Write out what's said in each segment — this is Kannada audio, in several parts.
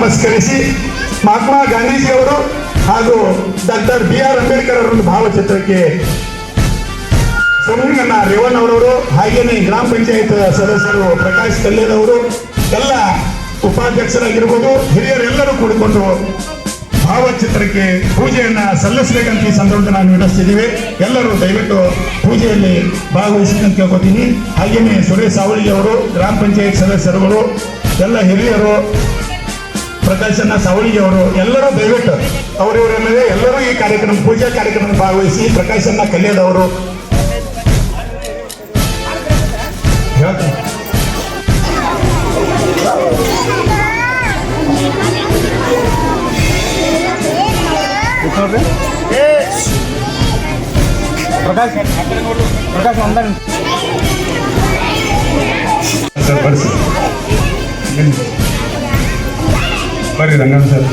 ಪುರಸ್ಕರಿಸಿ ಮಹಾತ್ಮ ಗಾಂಧೀಜಿಯವರು ಹಾಗೂ ಡಾಕ್ಟರ್ ಬಿ ಆರ್ ಅಂಬೇಡ್ಕರ್ ಅವರ ಭಾವಚಿತ್ರಕ್ಕೆ ಸೌಮ್ಯಣ್ಣ ರೇವಣ್ಣ ಅವರವರು, ಹಾಗೇನೆ ಗ್ರಾಮ ಪಂಚಾಯತ್ ಸದಸ್ಯರು ಪ್ರಕಾಶ್ ಕಲ್ಲೇನವರು ಎಲ್ಲ ಉಪಾಧ್ಯಕ್ಷರಾಗಿರ್ಬೋದು, ಹಿರಿಯರೆಲ್ಲರೂ ಕೂಡಿಕೊಂಡು ಭಾವಚಿತ್ರಕ್ಕೆ ಪೂಜೆಯನ್ನ ಸಲ್ಲಿಸಬೇಕಂತ ಈ ಸಂದರ್ಭದಲ್ಲಿ ನಾನು ಎಲ್ಲರೂ ದಯವಿಟ್ಟು ಪೂಜೆಯಲ್ಲಿ ಭಾಗವಹಿಸಿದಂತ ಕೇಳ್ಕೊತೀನಿ. ಹಾಗೇನೆ ಸುರೇಶ್ ಸಾವಳಿ ಅವರು ಗ್ರಾಮ ಪಂಚಾಯತ್ ಸದಸ್ಯರುಗಳು, ಎಲ್ಲ ಹಿರಿಯರು ಪ್ರಕಾಶನ ಸಾವಳಿಗೆ ಅವರು ಎಲ್ಲರೂ ದಯವಿಟ್ಟು ಮೇಲೆ ಎಲ್ಲರೂ ಈ ಕಾರ್ಯಕ್ರಮ ಪೂಜಾ ಕಾರ್ಯಕ್ರಮ ಭಾಗವಹಿಸಿ ಪ್ರಕಾಶನ್ನ ಕಲಿಯದವರು ಪ್ರಕಾಶ್ ಪ್ರಕಾಶ್ ಒಂದ ಬರ್ರಿ ರಂಗನ ಸರ್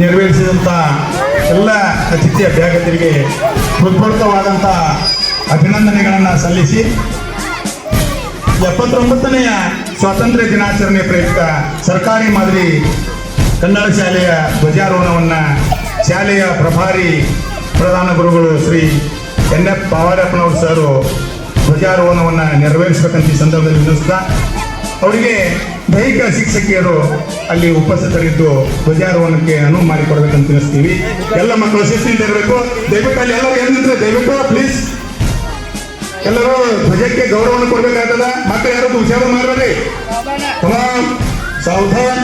ನೆರವೇರಿಸಿದಂಥ ಎಲ್ಲ ಅತಿಥಿ ಅಭ್ಯಾಗತರಿಗೆ ಹೃತ್ಪೂರ್ತವಾದಂಥ ಅಭಿನಂದನೆಗಳನ್ನು ಸಲ್ಲಿಸಿ ಎಪ್ಪತ್ತೊಂಬತ್ತನೆಯ ಸ್ವಾತಂತ್ರ್ಯ ದಿನಾಚರಣೆ ಪ್ರಯುಕ್ತ ಸರ್ಕಾರಿ ಮಾದರಿ ಕನ್ನಡ ಶಾಲೆಯ ಧ್ವಜಾರೋಹಣವನ್ನು ಶಾಲೆಯ ಪ್ರಭಾರಿ ಪ್ರಧಾನ ಗುರುಗಳು ಶ್ರೀ ಎನ್ ಎಫ್ ಪಾವರಪ್ಪನವರು ಸರ್ ಧ್ವಜಾರೋಹಣವನ್ನು ನೆರವೇರಿಸಬೇಕಂತ ಈ ಸಂದರ್ಭದಲ್ಲಿ ವಿನಿಸ್ತಾ ಅವರಿಗೆ ದೈಹಿಕ ಶಿಕ್ಷಕಿಯರು ಅಲ್ಲಿ ಉಪಸ್ಥಿತರಿದ್ದು ಧ್ವಜಾರೋಹಣಕ್ಕೆ ಅನುವು ಮಾಡಿಕೊಡ್ಬೇಕಂತ ತಿಳಿಸ್ತೀವಿ. ಎಲ್ಲ ಮಕ್ಕಳು ಶಿಸ್ತಿಂದ ಇರಬೇಕು. ದಯವಿಟ್ಟು ಅಲ್ಲಿ ಎಲ್ಲರೂ ಏನಿದ್ರೆ ದಯವಿಟ್ಟು ಪ್ಲೀಸ್ ಎಲ್ಲರೂ ಧ್ವಜಕ್ಕೆ ಗೌರವವನ್ನು ಕೊಡಬೇಕಾಗ್ತದ. ಮತ್ತೆ ಯಾರು ಹುಷಾರು ಮಾಡಬೇಡಿ ಸಾವಧಾನ್.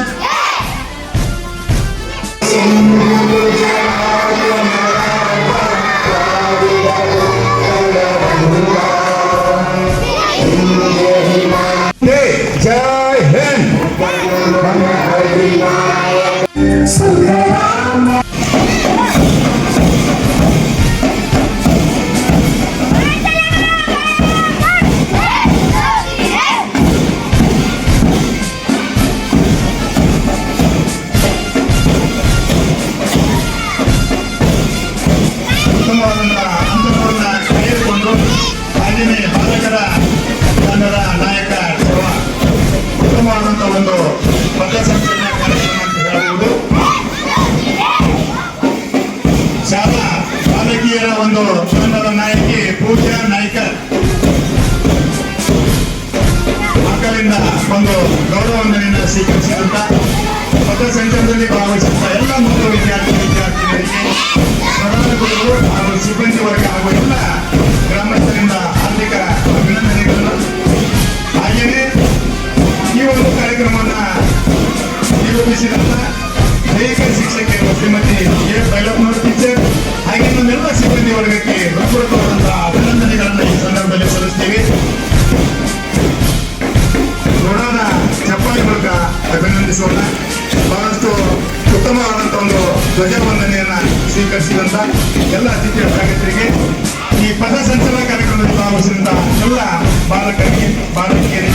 ಉತ್ತಮವಾದಂತಹ ಹಂತಗಳನ್ನು ತೆಗೆದುಕೊಂಡು ಹಾಗೆಯೇ ಬಾಲಕರ ಶಾಲಾ ಬಾಲಕಿಯರ ಒಂದು ತಂಡದ ನಾಯಕಿ ಪೂಜಾ ನಾಯ್ಕರ್. ಮಕ್ಕಳಿಂದ ಒಂದು ಗೌರವವನ್ನು ಸ್ವೀಕರಿಸಿದಂತ ಪಥಸಂಚಲನದಲ್ಲಿ ಭಾಗವಹಿಸಿದ ಎಲ್ಲ ಮಕ್ಕಳು ವಿದ್ಯಾರ್ಥಿ ವಿದ್ಯಾರ್ಥಿನಿಯರಿಗೆ ಅಭಿನಂದಿಸೋಣ ಬಹಳಷ್ಟು ಉತ್ತಮವಾದಂಥ ಒಂದು ಧ್ವಜವಂದನೆಯನ್ನ ಸ್ವೀಕರಿಸಿದಂತ ಎಲ್ಲ ಅತಿಥಿ ಅಭ್ಯಾಗತರಿಗೆ ಈ ಪಥ ಸಂಚಲನ ಕಾರ್ಯಕ್ರಮದಲ್ಲಿ ಭಾಗವಹಿಸಿದಂತ ಎಲ್ಲ ಬಾಲಕರಿಗೆ, ಬಾಲಕಿಯರಿಗೆ